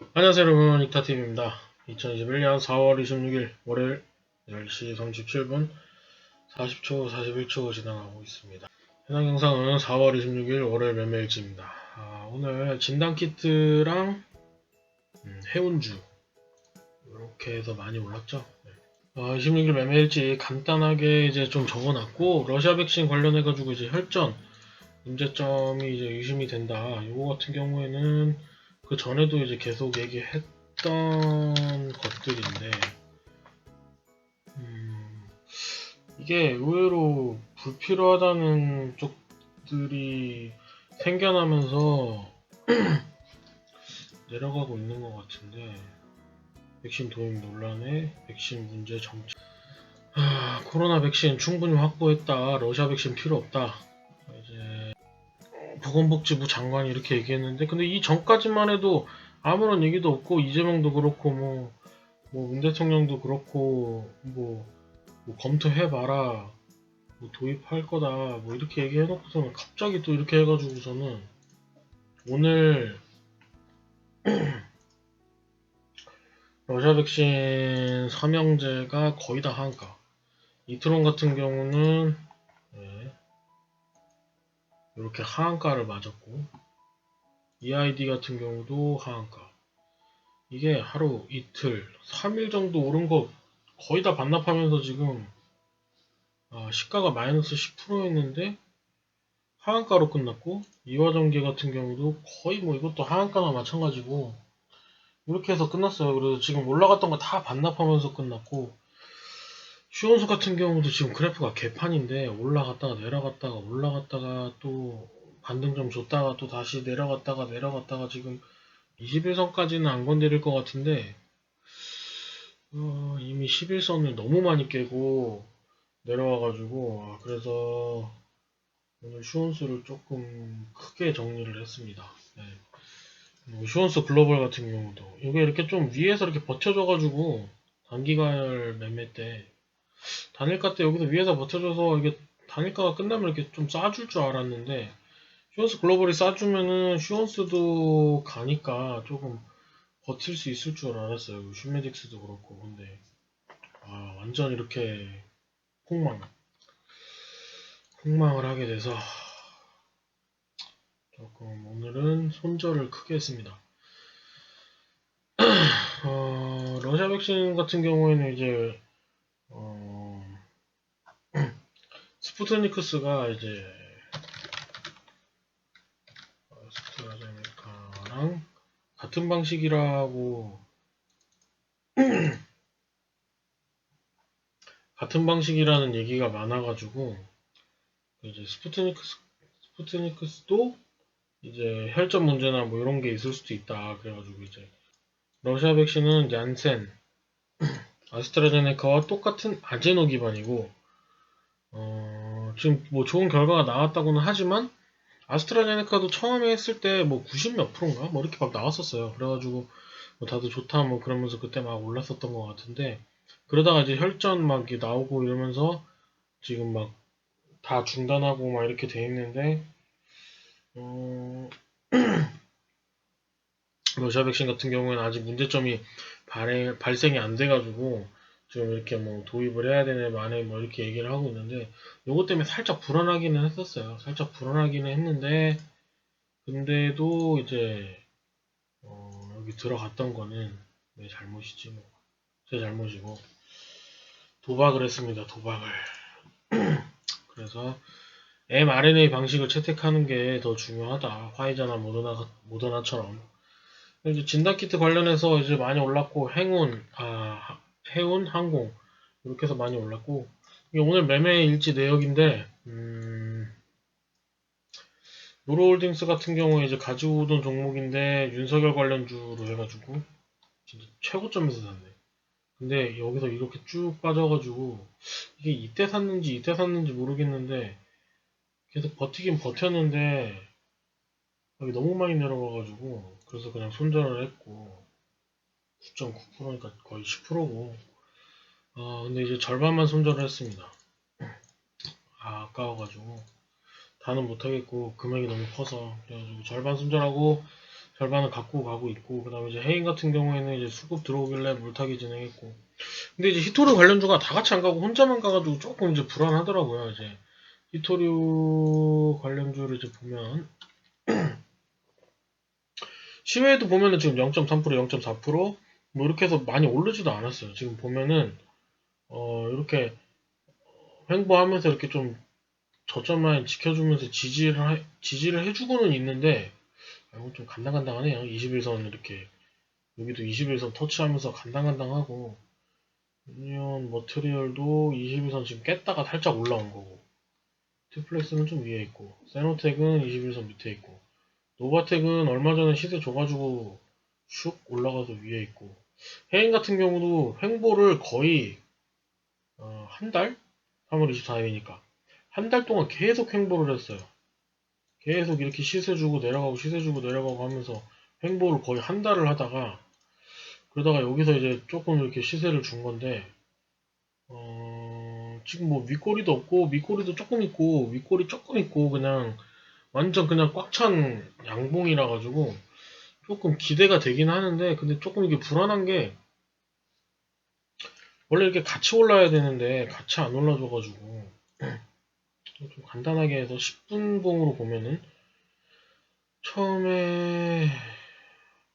안녕하세요 여러분 익타TV입니다. 2021년 4월 26일 월요일 10시 37분 40초 41초 지나가고 있습니다. 해당 영상은 4월 26일 월요일 매매일지입니다. 아, 오늘 진단키트랑 음, 해운주 이렇게 해서 많이 올랐죠. 네. 아, 26일 매매일지 간단하게 이제 좀 적어놨고 러시아 백신 관련해가지고 이제 혈전 문제점이 이제 의심이 된다. 이거 같은 경우에는 그 전에도 이제 계속 얘기했던 것들인데, 음, 이게 의외로 불필요하다는 쪽들이 생겨나면서 내려가고 있는 것 같은데, 백신 도입 논란에 백신 문제 정책. 아, 코로나 백신 충분히 확보했다. 러시아 백신 필요 없다. 보건복지부 장관이 이렇게 얘기했는데 근데 이 전까지만 해도 아무런 얘기도 없고 이재명도 그렇고 뭐, 뭐 문 대통령도 그렇고 뭐, 뭐 검토해봐라 뭐 도입할 거다 뭐 이렇게 얘기해놓고서는 갑자기 또 이렇게 해가지고서는 오늘 러시아 백신 삼형제가 거의 다 한가. 이트론 같은 경우는 네, 이렇게 하한가를 맞았고 EID 같은 경우도 하한가. 이게 하루 이틀 3일 정도 오른 거 거의 다 반납하면서 지금 아, 시가가 마이너스 10%였는데 하한가로 끝났고 이화전기 같은 경우도 거의 뭐 이것도 하한가나 마찬가지고 이렇게 해서 끝났어요. 그래서 지금 올라갔던 거 다 반납하면서 끝났고 슈원수 같은 경우도 지금 그래프가 개판인데 올라갔다가 내려갔다가 올라갔다가 또 반등 좀 줬다가 또 다시 내려갔다가 내려갔다가 지금 21선까지는 안 건드릴 것 같은데 어, 이미 11선을 너무 많이 깨고 내려와가지고 아, 그래서 오늘 슈원수를 조금 크게 정리를 했습니다. 네. 그리고 슈원수 글로벌 같은 경우도 이게 이렇게 좀 위에서 이렇게 버텨줘가지고 단기가열 매매 때 단일가 때 여기서 위에서 버텨줘서 이게 단일가가 끝나면 이렇게 좀 싸줄 줄 알았는데 슈원스 글로벌이 싸주면은 슈원스도 가니까 조금 버틸 수 있을 줄 알았어요. 슈메딕스도 그렇고 근데 아 완전 이렇게 폭망 폭망을 하게 돼서 조금 오늘은 손절을 크게 했습니다. 어, 러시아 백신 같은 경우에는 이제 어, 스푸트니크스가 이제 스트라제네카랑 같은 방식이라고 같은 방식이라는 얘기가 많아가지고 이제 스푸트니크스 스푸트니크스도 이제 혈전 문제나 뭐 이런 게 있을 수도 있다. 그래가지고 이제 러시아 백신은 얀센 아스트라제네카와 똑같은 아제노 기반이고 어, 지금 뭐 좋은 결과가 나왔다고는 하지만 아스트라제네카도 처음에 했을 때 뭐 90 몇 프로인가 뭐 이렇게 막 나왔었어요. 그래가지고 뭐 다들 좋다 뭐 그러면서 그때 막 올랐었던 것 같은데 그러다가 이제 혈전 막 이렇게 나오고 이러면서 지금 막 다 중단하고 막 이렇게 돼 있는데 어... 러시아 백신 같은 경우에는 아직 문제점이 발생이 안 돼가지고 지금 이렇게 뭐 도입을 해야 되네 만에 뭐 이렇게 얘기를 하고 있는데 요것 때문에 살짝 불안하기는 했었어요. 살짝 불안하기는 했는데 근데도 이제 어, 여기 들어갔던 거는 내 잘못이지 뭐. 제 잘못이고 도박을 했습니다. 도박을. 그래서 mRNA 방식을 채택하는 게 더 중요하다. 화이자나 모더나, 모더나처럼. 이제 진단키트 관련해서 이제 많이 올랐고, 행운, 아, 해운, 항공, 이렇게 해서 많이 올랐고, 이게 오늘 매매 일지 내역인데, 음, 노로홀딩스 같은 경우에 이제 가지고 오던 종목인데, 윤석열 관련주로 해가지고, 진짜 최고점에서 샀네. 근데 여기서 이렇게 쭉 빠져가지고, 이게 이때 샀는지 이때 샀는지 모르겠는데, 계속 버티긴 버텼는데, 여기 너무 많이 내려가가지고, 그래서 그냥 손절을 했고, 9.9%니까 거의 10%고, 어, 근데 이제 절반만 손절을 했습니다. 아, 아까워가지고, 다는 못하겠고, 금액이 너무 커서, 그래가지고 절반 손절하고, 절반은 갖고 가고 있고 그 다음에 이제 해인 같은 경우에는 이제 수급 들어오길래 물타기 진행했고. 근데 이제 히토류 관련주가 다 같이 안 가고 혼자만 가가지고 조금 이제 불안하더라고요 이제. 히토류 관련주를 이제 보면 시외에도 보면은 지금 0.3% 0.4% 뭐 이렇게 해서 많이 오르지도 않았어요. 지금 보면은 어 이렇게 횡보하면서 이렇게 좀 저점만 지켜주면서 지지를 하- 지지를 해주고는 있는데 아, 이거 좀 간당간당하네요. 21선 이렇게. 여기도 21선 터치하면서 간당간당하고. 유니온 머트리얼도 21선 지금 깼다가 살짝 올라온 거고. 티플렉스는 좀 위에 있고. 세노텍은 21선 밑에 있고. 노바텍은 얼마 전에 시세 줘가지고 슉 올라가서 위에 있고 해인 같은 경우도 횡보를 거의 어, 한 달? 3월 24일이니까 한 달 동안 계속 횡보를 했어요. 계속 이렇게 시세 주고 내려가고 시세 주고 내려가고 하면서 횡보를 거의 한 달을 하다가 그러다가 여기서 이제 조금 이렇게 시세를 준 건데 어, 지금 뭐 윗꼬리도 없고 밑꼬리도 조금 있고 윗꼬리 조금 있고 그냥 완전 그냥 꽉 찬 양봉이라 가지고 조금 기대가 되긴 하는데 근데 조금 이게 불안한 게 원래 이렇게 같이 올라야 되는데 같이 안 올라줘가지고 좀 간단하게 해서 10분 봉으로 보면은 처음에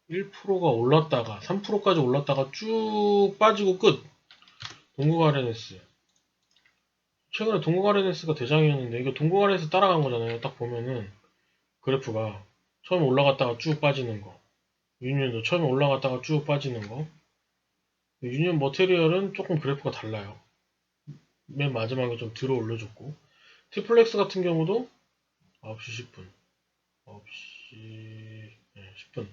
1%가 올랐다가 3%까지 올랐다가 쭉 빠지고 끝! 동국 아레네스 최근에 동국 아레네스가 대장이었는데 이거 동국 아레네스 따라간 거잖아요. 딱 보면은 그래프가. 처음에 올라갔다가 쭉 빠지는 거 유니온도 처음에 올라갔다가 쭉 빠지는 거. 유니온 머테리얼은 조금 그래프가 달라요. 맨 마지막에 좀 들어 올려줬고. 티플렉스 같은 경우도 9시 10분. 9시 10분.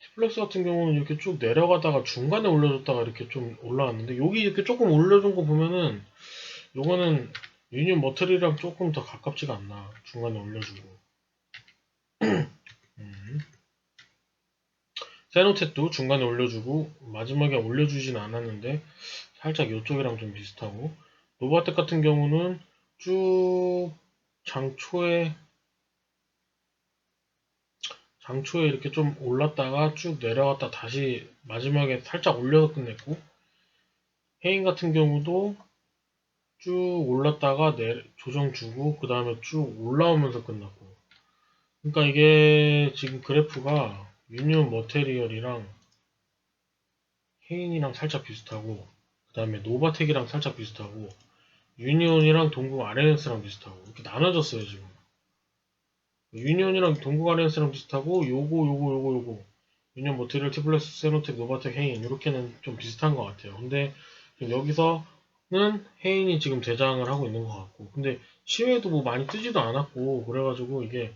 티플렉스 같은 경우는 이렇게 쭉 내려가다가 중간에 올려줬다가 이렇게 좀 올라왔는데 여기 이렇게 조금 올려준 거 보면은 요거는 유니온 머터리랑 조금 더 가깝지가 않나. 중간에 올려주고. 음. 세노tet도 중간에 올려주고 마지막에 올려주진 않았는데 살짝 이쪽이랑 좀 비슷하고 노바텍 같은 경우는 쭉 장초에 장초에 이렇게 좀 올랐다가 쭉 내려갔다 다시 마지막에 살짝 올려서 끝냈고 해인 같은 경우도 쭉 올랐다가 내, 조정 주고 그 다음에 쭉 올라오면서 끝났고. 그러니까 이게 지금 그래프가 유니온 머테리얼이랑 해인이랑 살짝 비슷하고 그 다음에 노바텍이랑 살짝 비슷하고 유니온이랑 동국 아레네스랑 비슷하고 이렇게 나눠졌어요 지금. 유니온이랑 동국 아레네스랑 비슷하고 요거 요거 요거 요거. 유니온 머테리얼 티플렉스 세노텍 노바텍 헤인. 이렇게는 좀 비슷한 것 같아요. 근데 여기서는 헤인이 지금 대장을 하고 있는 것 같고 근데 시외에도 뭐 많이 뜨지도 않았고 그래가지고 이게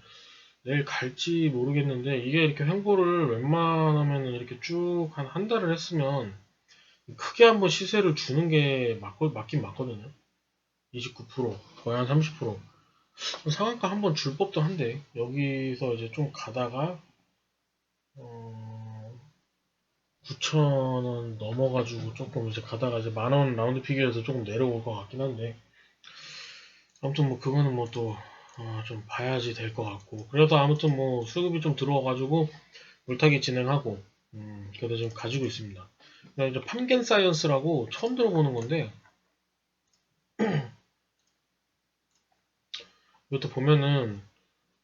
내일 갈지 모르겠는데 이게 이렇게 횡보를 웬만하면 이렇게 쭉 한 한 달을 했으면 크게 한번 시세를 주는 게 맞, 맞긴 맞거든요. 29% 거의 한 30% 상한가 한번 줄 법도 한데 여기서 이제 좀 가다가 어 9,000원 넘어가지고 조금 이제 가다가 이제 만원 라운드 피겨에서 조금 내려올 것 같긴 한데 아무튼 뭐 그거는 뭐또 좀 봐야지 될 것 같고 그래도 아무튼 뭐 수급이 좀 들어와가지고 물타기 진행하고 음 그래도 좀 가지고 있습니다. 그다음에 이제 판겐 사이언스라고 처음 들어보는 건데 이것도 보면은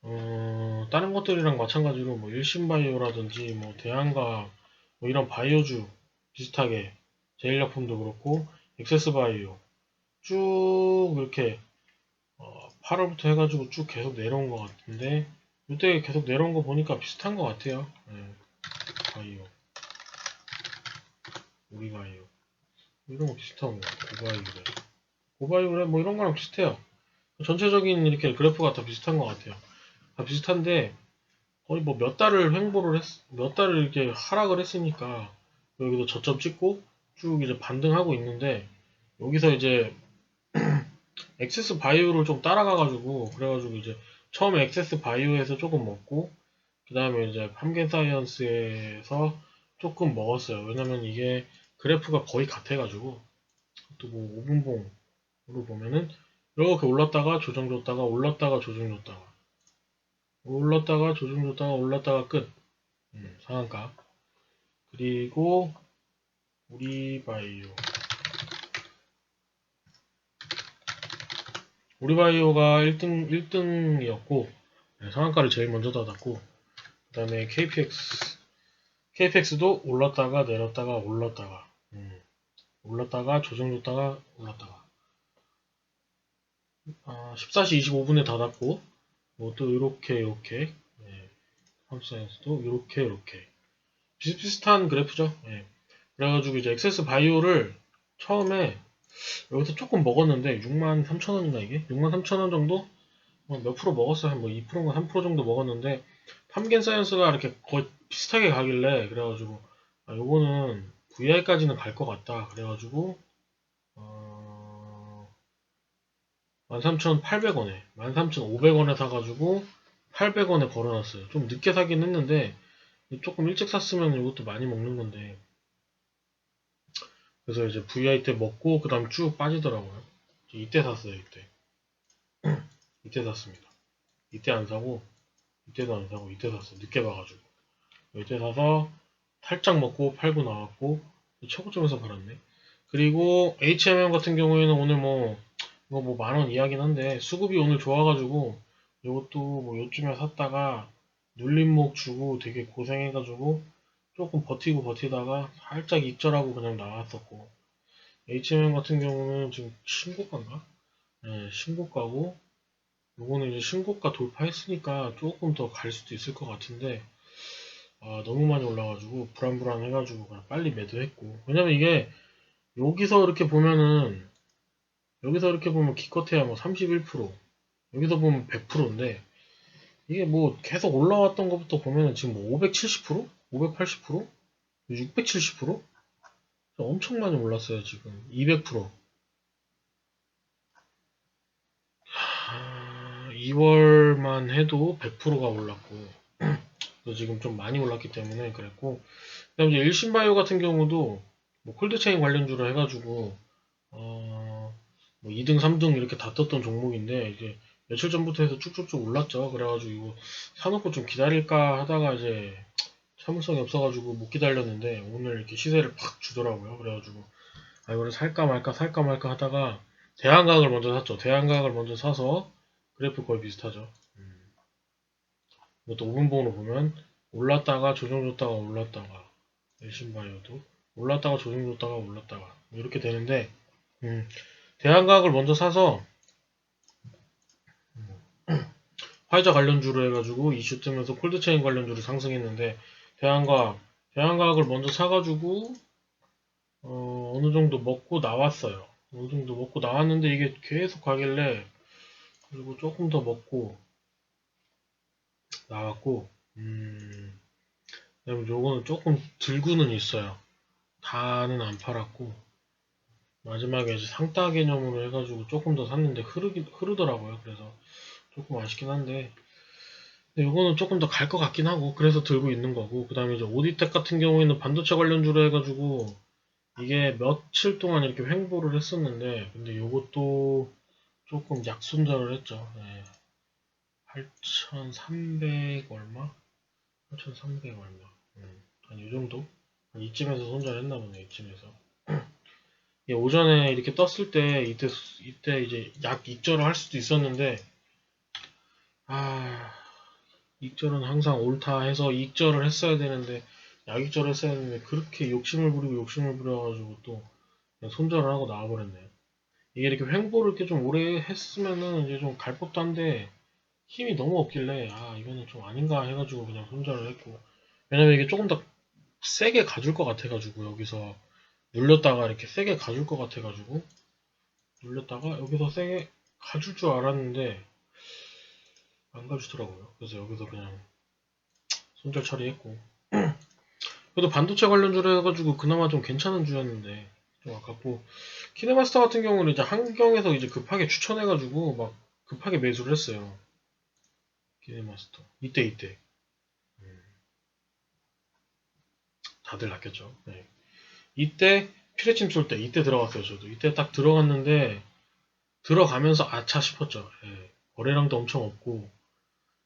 어, 다른 것들이랑 마찬가지로 뭐 일신바이오라든지 뭐 대한가 뭐 이런 바이오주 비슷하게 제일약품도 그렇고 엑세스바이오 쭉 이렇게 어, 8월부터 해가지고 쭉 계속 내려온 것 같은데 이때 계속 내려온 거 보니까 비슷한 것 같아요. 네. 바이오 우리 바이오 이런 거 비슷한 거 고바이오래 고바이오래 뭐 이런 거랑 비슷해요. 전체적인 이렇게 그래프가 다 비슷한 것 같아요. 다 비슷한데 거의 뭐 몇 달을 횡보를 했, 몇 달을 이렇게 하락을 했으니까 여기도 저점 찍고 쭉 이제 반등하고 있는데 여기서 이제 엑세스 바이오를 좀 따라가가지고 그래가지고 이제 처음에 엑세스 바이오에서 조금 먹고 그 다음에 이제 함겐 사이언스에서 조금 먹었어요. 왜냐면 이게 그래프가 거의 같아가지고 또 뭐 5분봉으로 보면은 이렇게 올랐다가 조정 줬다가 올랐다가 조정 줬다가 올랐다가 조정 줬다가 올랐다가 끝 음, 상한가. 그리고 우리 바이오. 우리바이오가 1등 1등이었고 상한가를 제일 먼저 닫았고 그 다음에 KPX KPX도 올랐다가 내렸다가 올랐다가 음, 올랐다가 조정 줬다가 올랐다가 아, 14시 25분에 닫았고 뭐 또 이렇게 이렇게 네, 팜사이언스도 이렇게 이렇게 비슷비슷한 그래프죠. 예. 그래가지고 이제 엑세스 바이오를 처음에 여기서 조금 먹었는데 6만 3천 원인가 이게? 6만 3천 원 정도? 뭐몇 프로 먹었어요? 한뭐 2%인가 3% 정도 먹었는데 팜겐 사이언스가 이렇게 거의 비슷하게 가길래 그래가지고 아, 요거는 VI까지는 갈 것 같다. 그래가지고 어... 13,800원에 13,500원에 사가지고 800원에 걸어놨어요. 좀 늦게 사긴 했는데 조금 일찍 샀으면 이것도 많이 먹는 건데 그래서 이제 VI 때 먹고 그 다음 쭉 빠지더라고요. 이때 샀어요 이때. 이때 샀습니다. 이때 안 사고 이때도 안 사고 이때 샀어 늦게 봐가지고. 이때 사서 살짝 먹고 팔고 나왔고 최고점에서 팔았네. 그리고 HMM 같은 경우에는 오늘 뭐 이거 뭐 만원 이하긴 한데 수급이 오늘 좋아가지고 이것도 뭐 요쯤에 샀다가 눌림목 주고 되게 고생해가지고 조금 버티고 버티다가 살짝 익절하고 그냥 나왔었고 HMM 같은 경우는 지금 신고가인가? 네, 신고가고 요거는 이제 신고가 돌파했으니까 조금 더 갈 수도 있을 것 같은데 아, 너무 많이 올라가지고 불안불안해가지고 그냥 빨리 매도했고 왜냐면 이게 여기서 이렇게 보면은 여기서 이렇게 보면 기껏해야 뭐 31% 여기서 보면 100%인데 이게 뭐 계속 올라왔던 것부터 보면은 지금 뭐 570%? 580%? 670%? 엄청 많이 올랐어요 지금 200% 하, 2월만 해도 100%가 올랐고 그래서 지금 좀 많이 올랐기 때문에 그랬고 그다음 이제 일신바이오 같은 경우도 뭐 콜드체인 관련주로 해가지고 어, 뭐 2등, 3등 이렇게 다 떴던 종목인데 이제 며칠 전부터 해서 쭉쭉쭉 올랐죠. 그래가지고 이거 사놓고 좀 기다릴까 하다가 이제 참을성이 없어가지고 못 기다렸는데 오늘 이렇게 시세를 팍 주더라고요. 그래가지고 아 이거를 살까 말까 살까 말까 하다가 대한가격을 먼저 샀죠. 대한가격을 먼저 사서 그래프 거의 비슷하죠. 음. 이것도 5분봉으로 보면 올랐다가 조정줬다가 올랐다가 일신바이오도 올랐다가 조정줬다가 올랐다가 이렇게 되는데 음, 대한가격을 먼저 사서 화이자 관련주로 해가지고 이슈 뜨면서 콜드체인 관련주로 상승했는데 대한과학 대한과학을 먼저 사가지고 어, 어느 정도 먹고 나왔어요. 어느 정도 먹고 나왔는데 이게 계속 가길래 그리고 조금 더 먹고 나왔고 음, 요거는 조금 들고는 있어요. 다는 안 팔았고 마지막에 이제 상따 개념으로 해가지고 조금 더 샀는데 흐르기, 흐르더라고요. 그래서 조금 아쉽긴 한데 근데 요거는 조금 더 갈 것 같긴 하고 그래서 들고 있는 거고 그 다음에 이제 오디텍 같은 경우에는 반도체 관련주로 해가지고 이게 며칠 동안 이렇게 횡보를 했었는데 근데 요것도 조금 약손절을 했죠 네. 8,300 얼마? 8,300 얼마 음, 한 요정도? 한 이쯤에서 손절했나 보네 이쯤에서 예, 오전에 이렇게 떴을 때 이때 이때 이제 약 익절을 할 수도 있었는데 아 익절은 항상 옳다 해서 익절을 했어야 되는데 약익절을 했어야 되는데 그렇게 욕심을 부리고 욕심을 부려가지고 또 손절을 하고 나와버렸네요. 이게 이렇게 횡보를 이렇게 좀 오래 했으면은 이제 좀 갈 법도 한데 힘이 너무 없길래 아 이거는 좀 아닌가 해가지고 그냥 손절을 했고 왜냐면 이게 조금 더 세게 가줄 것 같아가지고 여기서 눌렸다가 이렇게 세게 가줄 것 같아가지고 눌렸다가 여기서 세게 가줄 줄 알았는데 안 가주더라고요. 그래서 여기서 그냥 손절 처리했고 그래도 반도체 관련주로 해가지고 그나마 좀 괜찮은 주였는데 좀 아깝고 키네마스터 같은 경우는 이제 한경에서 이제 급하게 추천해가지고 막 급하게 매수를 했어요. 키네마스터 이때 이때 음. 다들 낚였죠. 네. 이때 피레침 쏠 때 이때 들어갔어요. 저도 이때 딱 들어갔는데 들어가면서 아차 싶었죠. 예. 거래량도 엄청 없고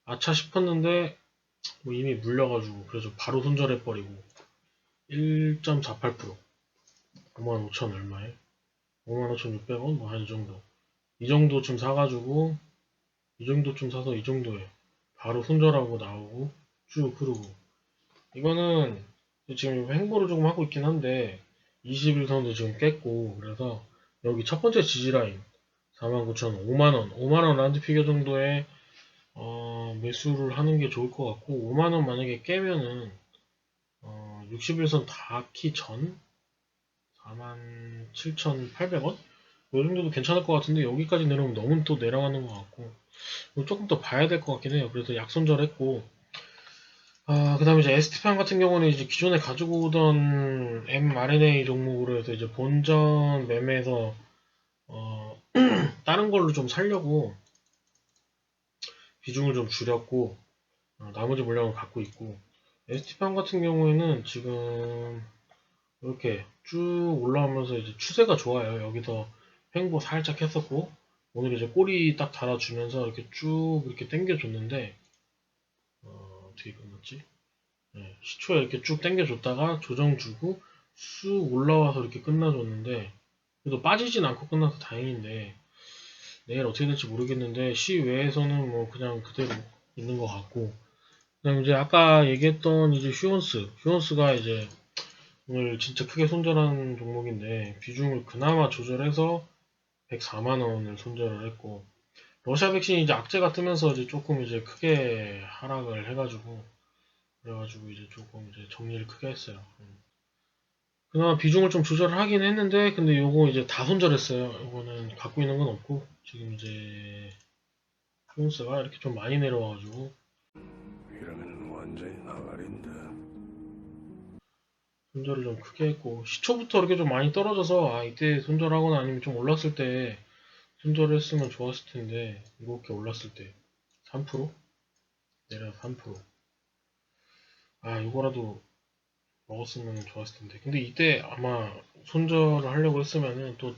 아차 싶었는데 뭐 이미 물려가지고 그래서 바로 손절해버리고 1.48% 5만 5천 얼마에? 5만 5천6백원? 뭐 한 이 정도. 이 정도쯤 사가지고 이 정도쯤 사서 이 정도에 바로 손절하고 나오고 쭉 흐르고. 이거는 지금 횡보를 조금 하고 있긴 한데 21선도 지금 깼고 그래서 여기 첫 번째 지지라인 49,000원 5만원 5만원 라운드 피겨 정도에 어, 매수를 하는 게 좋을 것 같고 5만원 만약에 깨면은 어, 61선 닿기 전 47,800원? 이 정도도 괜찮을 것 같은데 여기까지 내려오면 너무 또 내려가는 것 같고 조금 더 봐야 될 것 같긴 해요. 그래서 약손절했고 아, 그 다음에 이제 ST판 같은 경우는 이제 기존에 가지고 오던 mRNA 종목으로 해서 이제 본전 매매에서 어, 다른 걸로 좀 살려고 비중을 좀 줄였고 어, 나머지 물량을 갖고 있고 ST판 같은 경우에는 지금 이렇게 쭉 올라오면서 이제 추세가 좋아요. 여기서 횡보 살짝 했었고 오늘 이제 꼬리 딱 달아주면서 이렇게 쭉 이렇게 당겨줬는데 어, 어떻게 끝났지? 네, 시초에 이렇게 쭉 당겨줬다가 조정 주고 쑥 올라와서 이렇게 끝나줬는데 그래도 빠지진 않고 끝나서 다행인데 내일 어떻게 될지 모르겠는데 시외에서는 뭐 그냥 그대로 있는 것 같고 그다음 이제 아까 얘기했던 이제 휴원스 휴원스가 이제 오늘 진짜 크게 손절한 종목인데 비중을 그나마 조절해서 104만 원을 손절을 했고 러시아 백신이 이제 악재가 뜨면서 이제 조금 이제 크게 하락을 해가지고 그래가지고 이제 조금 이제 정리를 크게 했어요. 음. 그나마 비중을 좀 조절을 하긴 했는데 근데 요거 이제 다 손절했어요. 요거는 갖고 있는 건 없고 지금 이제 휴원스가 이렇게 좀 많이 내려와가지고. 이러면 완전히 나가린다. 손절을 좀 크게 했고 시초부터 이렇게 좀 많이 떨어져서 아 이때 손절하거나 아니면 좀 올랐을 때 손절을 했으면 좋았을 텐데 이렇게 올랐을 때. 3% 내려 3%아 이거라도 먹었으면 좋았을 텐데. 근데 이때 아마 손절을 하려고 했으면은 또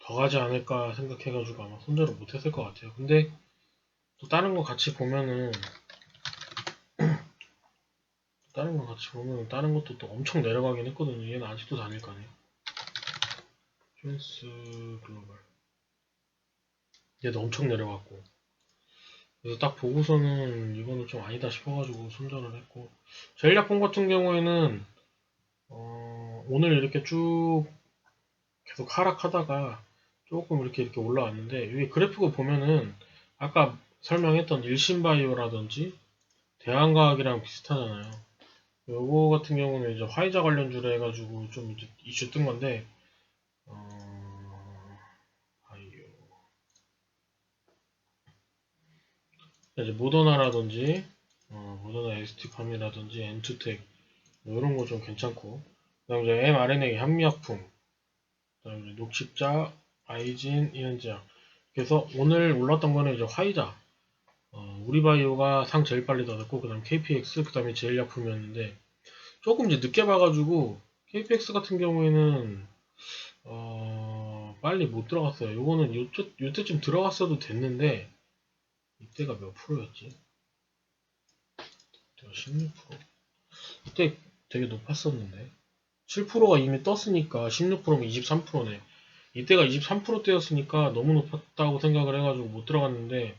더 가지 않을까 생각해가지고 아마 손절을 못했을 것 같아요 근데 또 다른 거 같이 보면은 다른 거 같이 보면 다른 것도 또 엄청 내려가긴 했거든요. 얘는 아직도 다닐 거네. 휴스 글로벌. 얘도 엄청 내려갔고. 그래서 딱 보고서는 이거는 좀 아니다 싶어가지고 손절을 했고. 제일약품 같은 경우에는 어, 오늘 이렇게 쭉 계속 하락하다가 조금 이렇게 이렇게 올라왔는데 여기 그래프를 보면은 아까 설명했던 일신바이오라든지 대한과학이랑 비슷하잖아요. 요거 같은 경우는 이제 화이자 관련 주로 해가지고 좀 이슈 뜬 건데, 어, 아이요. 이제 모더나라든지, 어, 모더나 ST팜이라든지 엔투텍, 뭐 이런 거 좀 괜찮고, 그 다음에 이제 mRNA 현미약품, 그 다음에 이제 녹십자, 아이진, 이현지약. 그래서 오늘 올랐던 거는 이제 화이자, 어, 우리바이오가 상 제일 빨리 닫았고, 그 다음 KPX, 그 다음에 제일약품이었는데, 조금 이제 늦게 봐가지고, KPX 같은 경우에는, 어, 빨리 못 들어갔어요. 요거는 요때, 요때쯤 들어갔어도 됐는데, 이때가 몇 프로였지? 이때가 16%? 이때 되게 높았었는데, 7%가 이미 떴으니까 16%면 23%네. 이때가 23%대였으니까 너무 높았다고 생각을 해가지고 못 들어갔는데,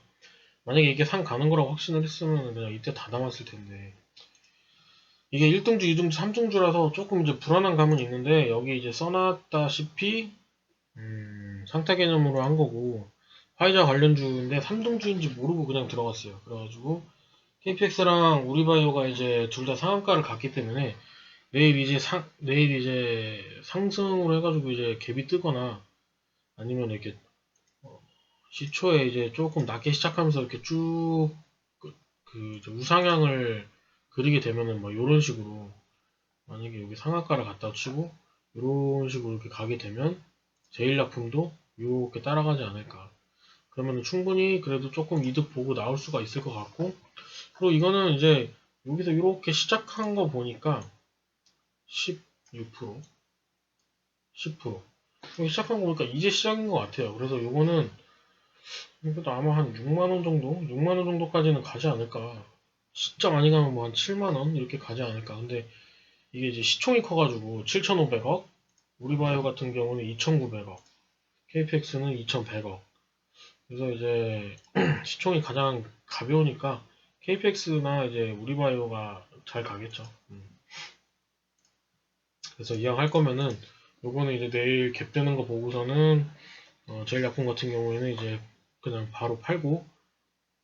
만약에 이게 상 가는 거라고 확신을 했으면 그냥 이때 다 남았을 텐데 이게 1등주, 2등주, 3등주라서 조금 이제 불안한 감은 있는데 여기 이제 써놨다시피 음, 상타 개념으로 한 거고 화이자 관련주인데 3등주인지 모르고 그냥 들어갔어요. 그래가지고 KPX랑 우리바이오가 이제 둘 다 상한가를 갔기 때문에 내일 이제 상 내일 이제 상승으로 해가지고 이제 갭이 뜨거나 아니면 이렇게 시초에 이제 조금 낮게 시작하면서 이렇게 쭉, 그, 우상향을 그리게 되면은 뭐 이런 식으로, 만약에 여기 상한가를 갖다 치고, 이런 식으로 이렇게 가게 되면, 제일약품도 이렇게 따라가지 않을까. 그러면 충분히 그래도 조금 이득 보고 나올 수가 있을 것 같고, 그리고 이거는 이제 여기서 이렇게 시작한 거 보니까, 16%, 10%. 여기 시작한 거 보니까 이제 시작인 것 같아요. 그래서 요거는 그래도 아마 한 6만원 정도? 6만원 정도까지는 가지 않을까. 진짜 많이 가면 뭐 한 7만원 이렇게 가지 않을까. 근데 이게 이제 시총이 커가지고 7,500억, 우리바이오 같은 경우는 2,900억, KPX는 2,100억. 그래서 이제 시총이 가장 가벼우니까 KPX나 이제 우리바이오가 잘 가겠죠. 음. 그래서 이왕 할 거면은 요거는 이제 내일 갭되는 거 보고서는 어, 제일약품 같은 경우에는 이제 그냥 바로 팔고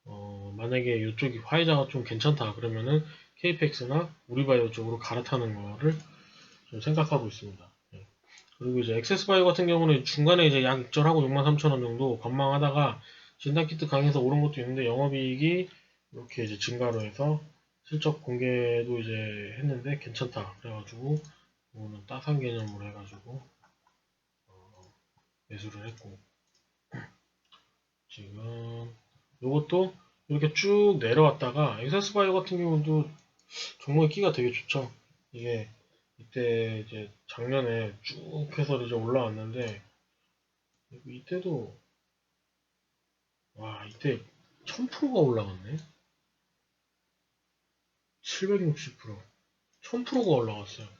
어, 만약에 이쪽이 화이자가 좀 괜찮다 그러면은 KPX나 우리바이오 쪽으로 갈아타는 거를 좀 생각하고 있습니다. 예. 그리고 이제 액세스바이오 같은 경우는 중간에 이제 약 익절하고 63,000원 정도 관망하다가 진단키트 강해서 오른 것도 있는데 영업이익이 이렇게 이제 증가로 해서 실적 공개도 이제 했는데 괜찮다 그래가지고 이거는 따산 개념으로 해가지고 어, 매수를 했고 지금 요것도 이렇게 쭉 내려왔다가 엑세스바이오 같은 경우도 종목의 끼가 되게 좋죠. 이게 이때 이제 작년에 쭉 해서 이제 올라왔는데 이때도 와 이때 1000%가 올라갔네. 760% 1000%가 올라갔어요.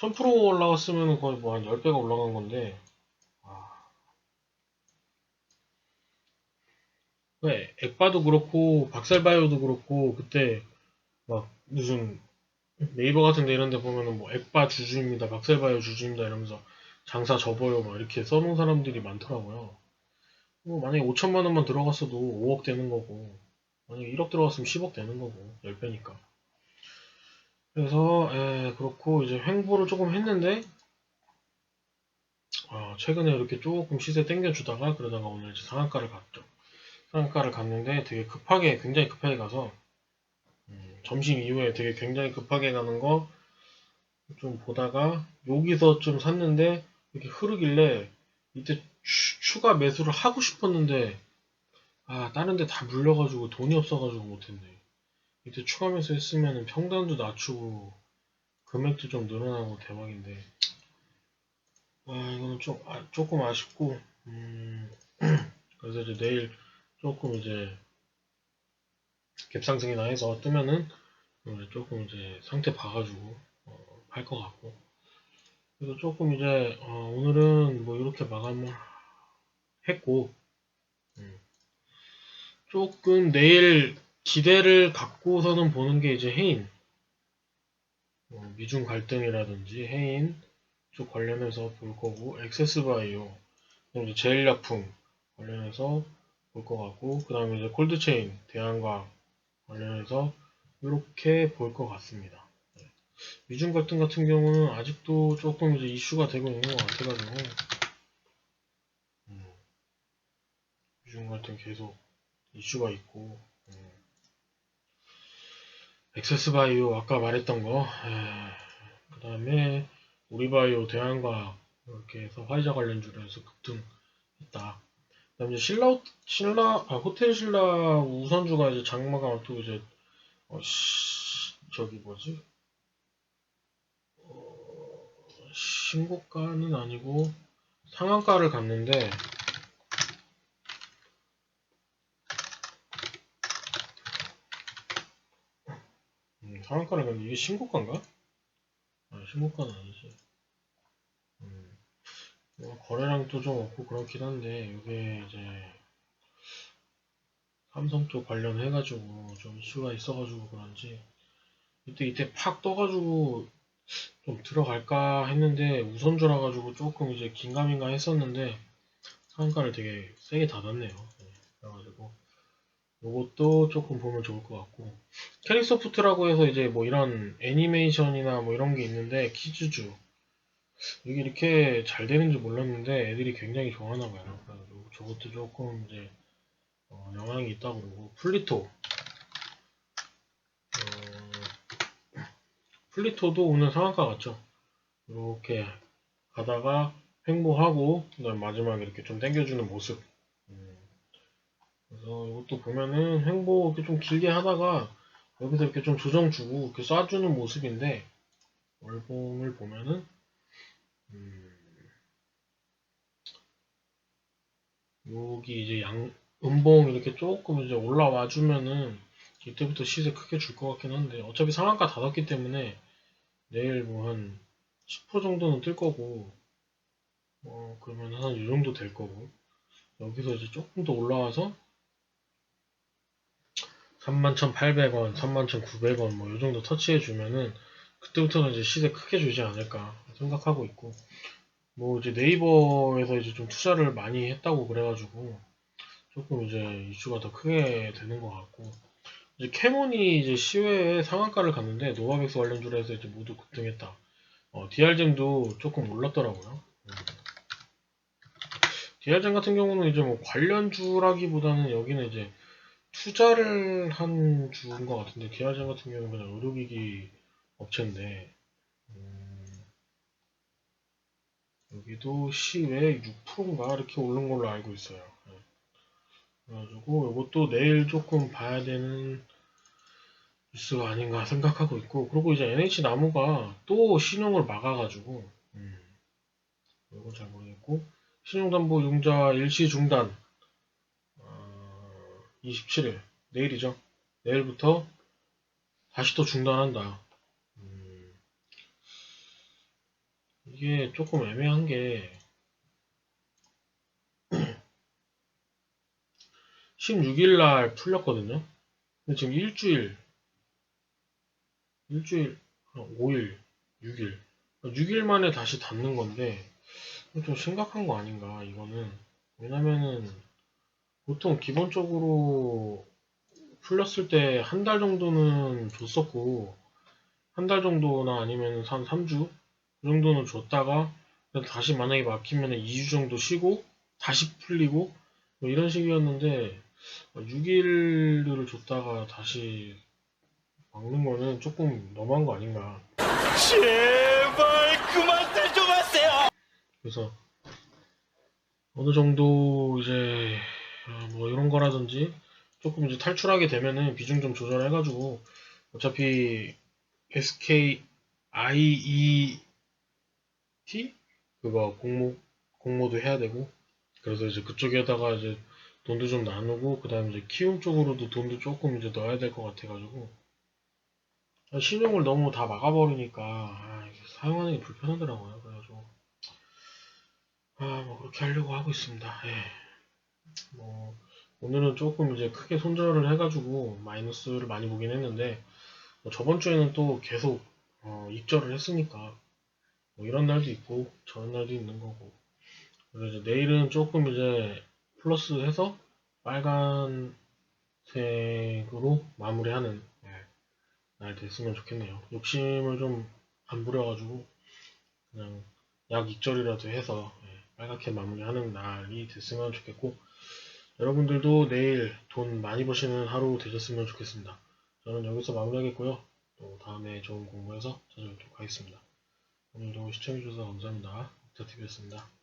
1000%가 올라갔으면 거의 뭐 한 10배가 올라간 건데. 와. 왜? 액바도 그렇고 박살바이오도 그렇고 그때 막 무슨 네이버 같은 데 이런 데 보면은 뭐 액바 주주입니다 박살바이오 주주입니다 이러면서 장사 접어요 막 이렇게 써놓은 사람들이 많더라고요. 뭐 만약에 5천만 원만 들어갔어도 5억 되는 거고 만약에 1억 들어갔으면 10억 되는 거고 10배니까 그래서 에, 그렇고 이제 횡보를 조금 했는데 아, 최근에 이렇게 조금 시세 땡겨주다가 그러다가 오늘 이제 상한가를 갔죠. 상한가를 갔는데 되게 급하게 굉장히 급하게 가서 음, 점심 이후에 되게 굉장히 급하게 가는 거 좀 보다가 여기서 좀 샀는데 이렇게 흐르길래 이때 추, 추가 매수를 하고 싶었는데 아 다른 데 다 물려가지고 돈이 없어가지고 못했네 이때 매수 했으면 평단도 낮추고 금액도 좀 늘어나고 대박인데. 아 이거는 좀 아, 조금 아쉽고 음, 그래서 이제 내일 조금 이제 갭상승이나 해서 뜨면은 이제 조금 이제 상태 봐가지고 어, 팔것 같고. 그래서 조금 이제 어, 오늘은 뭐 이렇게 마감을 했고 음, 조금 내일 기대를 갖고서는 보는 게 이제 해인 어, 미중 갈등이라든지 해인 쪽 관련해서 볼 거고 액세스바이오 그다음에 제일약품 관련해서 볼 것 같고 그 다음에 이제 콜드체인 대안과 관련해서 이렇게 볼 것 같습니다. 네. 미중 갈등 같은 경우는 아직도 조금 이제 이슈가 되고 있는 것 같아가지고 음, 미중 갈등 계속 이슈가 있고 음. 액세스바이오 아까 말했던 거, 그 다음에 우리바이오 대안과 이렇게 해서 화이자 관련주로 해서 급등했다. 그 다음에 이제 신라, 신라, 아, 호텔 신라 우선주가 이제 장마가 또 이제, 어, 시, 저기 뭐지? 어, 신고가는 아니고 상한가를 갔는데, 음, 상한가를 갔는데 이게 신고가인가? 아, 신고가는 아니지. 음. 뭐 거래량도 좀 없고 그렇긴 한데 이게 이제 삼성 쪽 관련해가지고 좀 이슈가 있어가지고 그런지 이때 이때 팍 떠가지고 좀 들어갈까 했는데 우선주라 가지고 조금 이제 긴가민가 했었는데 상한가를 되게 세게 닫았네요. 네, 그래가지고 요것도 조금 보면 좋을 것 같고 캐릭소프트라고 해서 이제 뭐 이런 애니메이션이나 뭐 이런 게 있는데 키즈주 이게 이렇게 잘 되는 줄 몰랐는데 애들이 굉장히 좋아하나 봐요. 그래가지고 저것도 조금 이제 어, 영향이 있다고 그러고 플리토 어, 플리토도 오늘 상한가 같죠. 이렇게 가다가 횡보하고 그다음 마지막에 이렇게 좀 당겨주는 모습. 음, 그래서 이것도 보면은 횡보 이렇게 좀 길게 하다가 여기서 이렇게 좀 조정 주고 이렇게 쏴주는 모습인데 월봉을 보면은 음, 여기 이제 양, 음봉 이렇게 조금 이제 올라와 주면은 이때부터 시세 크게 줄 것 같긴 한데 어차피 상한가 닫았기 때문에 내일 뭐 한 10% 정도는 뜰 거고 뭐 그러면 한 이 정도 될 거고. 여기서 이제 조금 더 올라와서 31,800원, 31,900원 뭐 이 정도 터치해 주면은 그때부터는 이제 시세 크게 주지 않을까 생각하고 있고 뭐 이제 네이버에서 이제 좀 투자를 많이 했다고 그래가지고 조금 이제 이슈가 더 크게 되는 것 같고 이제 캐몬이 이제 시외에 상한가를 갔는데 노바백스 관련주로 해서 이제 모두 급등했다. 어, DR잼도 조금 올랐더라고요. 음. DR잼 같은 경우는 이제 뭐 관련주라기보다는 여기는 이제 투자를 한 주인 것 같은데 DR잼 같은 경우는 그냥 의료기기 업체인데 음, 여기도 시외 6%인가 이렇게 오른 걸로 알고 있어요. 예. 그래가지고 이것도 내일 조금 봐야 되는 뉴스가 아닌가 생각하고 있고 그리고 이제 NH 나무가 또 신용을 막아가지고 음, 이건 잘 모르겠고 신용담보융자 일시 중단 어, 27일. 내일이죠. 내일부터 다시 또 중단한다. 음, 이게 조금 애매한 게 16일 날 풀렸거든요. 근데 지금 일주일 일주일, 한 5일, 6일. 6일 만에 다시 닫는 건데, 좀 심각한 거 아닌가, 이거는. 왜냐면은, 보통 기본적으로 풀렸을 때 한 달 정도는 줬었고, 한 달 정도나 아니면 한 3주? 그 정도는 줬다가, 다시 만약에 막히면 2주 정도 쉬고, 다시 풀리고, 뭐 이런 식이었는데, 6일을 줬다가 다시 막는 거는 조금 너무한 거 아닌가. 제발 그만들 좀 하세요. 그래서 어느 정도 이제 어, 뭐 이런 거라든지 조금 이제 탈출하게 되면은 비중 좀 조절해가지고 어차피 SK IET 그거 공모 공모도 해야 되고 그래서 이제 그쪽에다가 이제 돈도 좀 나누고 그다음에 이제 키움 쪽으로도 돈도 조금 이제 넣어야 될 것 같아가지고 신용을 너무 다 막아버리니까 아, 사용하는 게 불편하더라고요. 그래가지고 아, 뭐 그렇게 하려고 하고 있습니다. 예. 뭐 오늘은 조금 이제 크게 손절을 해가지고 마이너스를 많이 보긴 했는데 뭐 저번 주에는 또 계속 어, 입절을 했으니까 뭐 이런 날도 있고 저런 날도 있는 거고 그래서 이제 내일은 조금 이제 플러스해서 빨간색으로 마무리하는 예. 날 됐으면 좋겠네요. 욕심을 좀 안 부려가지고 그냥 약 익절이라도 해서 예, 빨갛게 마무리하는 날이 됐으면 좋겠고 여러분들도 내일 돈 많이 버시는 하루 되셨으면 좋겠습니다. 저는 여기서 마무리하겠고요. 또 다음에 좋은 공부해서 찾아뵙도록 하겠습니다. 오늘도 시청해주셔서 감사합니다. 옥타TV였습니다.